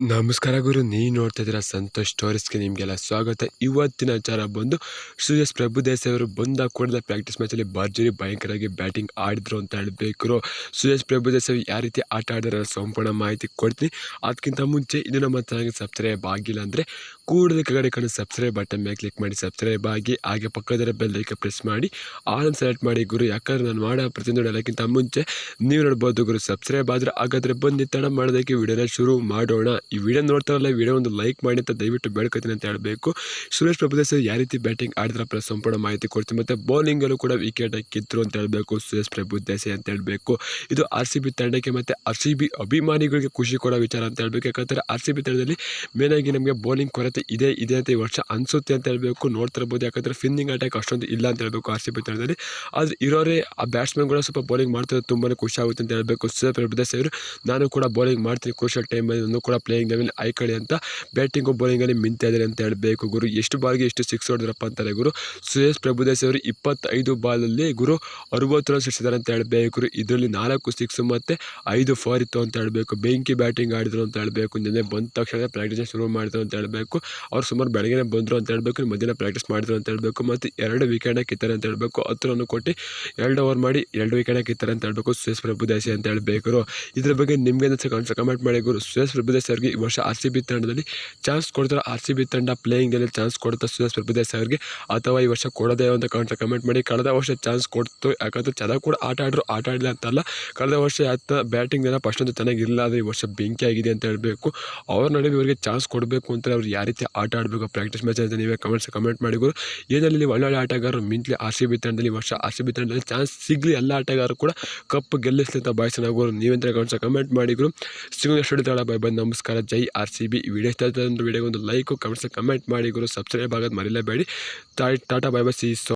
ನಮಸ್ಕಾರ ಗುರು ನೀವು ನೋಡ್ತಾ ಇದ್ದೀರಾ ಸಂತೋಷ್ ಸ್ಟೋರೀಸ್ಗೆ ನಿಮಗೆಲ್ಲ ಸ್ವಾಗತ. ಇವತ್ತಿನ ವಿಚಾರ ಬಂದು ಸುರೇಶ್ ಪ್ರಭು ದೇಸಾಯಿ ಅವರು ಬಂದ ಕೂಡದ ಪ್ರಾಕ್ಟೀಸ್ ಮ್ಯಾಚಲ್ಲಿ ಭರ್ಜರಿ ಭಯಂಕರವಾಗಿ ಬ್ಯಾಟಿಂಗ್ ಆಡಿದ್ರು ಅಂತ ಹೇಳಬೇಕು. ಸುರೇಶ್ ಪ್ರಭು ದೇಸಾಯಿ ಯಾವ ರೀತಿ ಆಟ ಆಡಿರೋ ಸಂಪೂರ್ಣ ಮಾಹಿತಿ ಕೊಡ್ತೀನಿ. ಅದಕ್ಕಿಂತ ಮುಂಚೆ ಇದು ನಮ್ಮ ಚಾನಲ್ಗೆ ಸಬ್ಸ್ಕ್ರೈಬ್ ಆಗಿಲ್ಲ ಅಂದರೆ ಕೂಡಲೇ ಕಡೆ ಸಬ್ಸ್ಕ್ರೈಬ್ ಬಟನ್ ಮೇಲೆ ಕ್ಲಿಕ್ ಮಾಡಿ ಸಬ್ಸ್ಕ್ರೈಬ್ ಆಗಿ, ಹಾಗೆ ಪಕ್ಕದರ ಬೆಲ್ ಐಕ ಪ್ರೆಸ್ ಮಾಡಿ ಆನ್ ಸೆಲೆಕ್ಟ್ ಮಾಡಿ ಗುರು. ಯಾಕಂದ್ರೆ ನಾನು ಮಾಡೋ ಪ್ರತಿಯೊಂದು ಎಲ್ಲಕ್ಕಿಂತ ಮುಂಚೆ ನೀವು ನೋಡ್ಬೋದು ಗುರು ಸಬ್ಸ್ಕ್ರೈಬ್ ಆದರೆ ಹಾಗಾದರೆ ಬಂದು ತಡ ಮಾಡೋದಕ್ಕೆ ವಿಡಿಯೋನ ಶುರು ಮಾಡೋಣ. ಈ ವಿಡಿಯೋ ನೋಡ್ತಾರಲ್ಲ ವಿಡಿಯೋ ಒಂದು ಲೈಕ್ ಮಾಡಿ ಅಂತ ದಯವಿಟ್ಟು ಬೇಡ್ಕೊತೀನಿ ಅಂತ ಹೇಳಬೇಕು. ಸುರೇಶ್ ಪ್ರಭುದೇಶ ಯಾವ ರೀತಿ ಬ್ಯಾಟಿಂಗ್ ಆಡಿದ್ರಪ್ಪ ಸಂಪೂರ್ಣ ಮಾಹಿತಿ ಕೊಡ್ತೀನಿ. ಮತ್ತು ಬೌಲಿಂಗಲ್ಲೂ ಕೂಡ ವಿಕೆಟ್ ಕಿತ್ತರು ಅಂತ ಹೇಳಬೇಕು, ಸುರೇಶ್ ಪ್ರಭು ದೇಸಾಯಿ ಅಂತ ಹೇಳಬೇಕು. ಇದು ಆರ್ ಸಿ ಬಿ ತಂಡಕ್ಕೆ ಮತ್ತು ಆರ್ ಸಿ ಬಿ ಅಭಿಮಾನಿಗಳಿಗೆ ಖುಷಿ ಕೊಡೋ ವಿಚಾರ ಅಂತ ಹೇಳಬೇಕು. ಯಾಕಂದರೆ ಆರ್ ಸಿ ಬಿ ತಂಡದಲ್ಲಿ ಮೇನಾಗಿ ನಮಗೆ ಬೌಲಿಂಗ್ ಕೊರತೆ ಇದೆ ಇದೆ ಅಂತ ಈ ವರ್ಷ ಅನಿಸುತ್ತೆ ಅಂತ ಹೇಳಬೇಕು. ನೋಡ್ತಿರ್ಬೋದು, ಯಾಕಂದರೆ ಫಿನ್ನಿಂಗ್ ಅಟ್ಯಾಕ್ ಅಷ್ಟೊಂದು ಇಲ್ಲ ಅಂತ ಹೇಳಬೇಕು ಆರ್ ಸಿ ಬಿ ತಂಡದಲ್ಲಿ. ಆದರೆ ಇರೋರೇ, ಆ ಬ್ಯಾಟ್ಸ್ಮನ್ಗಳು ಸ್ವಲ್ಪ ಬೌಲಿಂಗ್ ಮಾಡ್ತಾರೆ ತುಂಬಾ ಖುಷಿ ಆಗುತ್ತೆ ಅಂತ ಹೇಳಬೇಕು. ಸುರೇಶ್ ಪ್ರಭುದೇಸಾಯಿ ಅವರು, ನಾನು ಕೂಡ ಬೌಲಿಂಗ್ ಮಾಡ್ತೀನಿ ಕ್ರೂಷಲ್ ಟೈಮಲ್ಲಿ ನಾನು ಕೂಡ ಪ್ಲೇಯಿಂಗ್ ಲೆವೆಲ್ ಐಕಳಿ ಅಂತ ಬ್ಯಾಟಿಂಗು ಬೌಲಿಂಗಲ್ಲಿ ಮಿಂತಾ ಇದ್ದಾರೆ ಅಂತ ಹೇಳಬೇಕು ಗುರು. ಎಷ್ಟು ಬಾಲ್ಗೆ ಎಷ್ಟು ಸಿಕ್ಸ್ ಹೊಡೆದ್ರಪ್ಪ ಅಂತಾರೆ ಗುರು? ಸುರೇಶ್ ಪ್ರಭುದೇಸ್ ಅವರು ಇಪ್ಪತ್ತೈದು ಬಾಲಲ್ಲಿ ಗುರು ಅರವತ್ತು ರನ್ ಸಿಡಿಸಿದ್ದಾರೆ ಅಂತ ಹೇಳಬೇಕು ಗುರು. ಇದರಲ್ಲಿ ನಾಲ್ಕು ಸಿಕ್ಸ್ ಮತ್ತು ಐದು ಫೋರ್ ಇತ್ತು ಅಂತ ಹೇಳಬೇಕು. ಬೆಂಕಿ ಬ್ಯಾಟಿಂಗ್ ಆಡಿದ್ರು ಅಂತ ಹೇಳಬೇಕು. ನಿನ್ನೆ ಬಂದ ತಕ್ಷಣ ಪ್ರಾಕ್ಟೀಸ್ ಶುರು ಮಾಡಿದ್ರು ಅಂತ ಹೇಳಬೇಕು. ಅವ್ರು ಸುಮಾರು ಬೆಳಗ್ಗೆ ಬಂದರು ಅಂತ ಹೇಳಬೇಕು. ಮಧ್ಯಾಹ್ನ ಪ್ರಾಕ್ಟೀಸ್ ಮಾಡಿದ್ರು ಅಂತ ಹೇಳಬೇಕು. ಮತ್ತು ಎರಡು ವಿಕೆಟ್ನ ಕಿತ್ತಾರೆ ಅಂತ ಹೇಳಬೇಕು. ಹತ್ತು ರನ್ ಕೊಟ್ಟು ಎರಡು ಓವರ್ ಮಾಡಿ ಎರಡು ವಿಕೆಟ್ ಕಿತ್ತಾರೆ ಅಂತ ಹೇಳಬೇಕು ಸುರೇಶ್ ಪ್ರಭುದೇಶಿ ಅಂತ ಹೇಳಬೇಕು ಇದ್ರ ಬಗ್ಗೆ ನಿಮಗೆ ಕಮೆಂಟ್ ಮಾಡಿ ಗುರು. ಸುರೇಶ್ ಪ್ರಭುದೇಸಾಯಿ ಅವರಿಗೆ ಈ ವರ್ಷ ಆರ್ ಸಿ ಬಿ ತಂಡದಲ್ಲಿ ಚಾನ್ಸ್ ಕೊಡ್ತಾರೆ. ಆರ್ ಸಿ ಬಿ ತಂಡ ಪ್ಲೇಯಿಂಗಲ್ಲಿ ಚಾನ್ಸ್ ಕೊಡುತ್ತಾ. ಸುರೇಶ್ ಪ್ರಭುದೇಸ್ ಅವರಿಗೆ. ಅಥವಾ ಈ ವರ್ಷ ಕೊಡೋದೇ ಅಂತ ಕಮೆಂಟ್ ಕಮೆಂಟ್ ಮಾಡಿ ಕಳೆದ ವರ್ಷ ಚಾನ್ಸ್ ಕೊಡ್ತು. ಯಾಕಂದ್ರೆ ಚೆನ್ನಾಗಿ ಕೂಡ ಆಟ ಆಡಿದ್ರು ಆಟ ಆಡಲಿಲ್ಲ ಅಂತಲ್ಲ. ಕಳೆದ ವರ್ಷ ಆತ ಬ್ಯಾಟಿಂಗ್ ಎಲ್ಲ ಫಸ್ಟ್ ಅಂತ ಚೆನ್ನಾಗಿರಲಿಲ್ಲ. ಆದರೆ ಈ ವರ್ಷ ಬೆಂಕಿ ಆಗಿದೆ ಅಂತ ಹೇಳಬೇಕು. ಅವ್ರ ನಡುವೆ ಇವರಿಗೆ ಚಾನ್ಸ್ ಕೊಡಬೇಕು ಅಂತ ಅವ್ರು ಯಾವ ರೀತಿ ಆಟ ಆಡಬೇಕು? ಪ್ರಾಕ್ಟೀಸ್ ಮ್ಯಾಚ್ ಅಂತ ನೀವೇ ಕಮೆಂಟ್ಸ್ ಕಮೆಂಟ್ ಮಾಡಿದ್ರು ಏನಲ್ಲಿ ಒಳ್ಳೊಳ್ಳೆ ಆಟಗಾರರು ಮಿಂಟ್ಲಿ ಆರ್ ಸಿ ಬಿ ತಂಡದಲ್ಲಿ ವರ್ಷ ಆರ್ ಸಿ ಬಿ ತಂಡದಲ್ಲಿ ಚಾನ್ಸ್ ಸಿಗಲಿ. ಎಲ್ಲ ಆಟಗಾರರು ಕೂಡ ಕಪ್ ಗೆಲ್ಲಿಸ್ಲಿ ಅಂತ ಭಾವಿಸ್ತಾನಾಗೋರು ನೀವೆಂತ ಕಮೆಂಟ್ಸ್ ಕಮೆಂಟ್ ಮಾಡಿದ್ರು ಸಿಂಗ್ ಎಷ್ಟು ಬಾಯ್ ಬೈ ಬಂದು ನಮಸ್ಕಾರ ಜೈ ಆರ್ ಸಿ ಬಿ ವಿಡಿಯೋ ಇಷ್ಟ ಆಯ್ತು ಅಂದ್ರೆ ವಿಡಿಯೋಗೆ ಒಂದು ಲೈಕು, ಕಮೆಂಟ್ಸ್ ಕಮೆಂಟ್ ಮಾಡಿ ಗುರು. ಸಬ್ಸ್ಕ್ರೈಬ್ ಆಗೋದು ಮರಿಲೇಬೇಡಿ. Tata bye bye, see so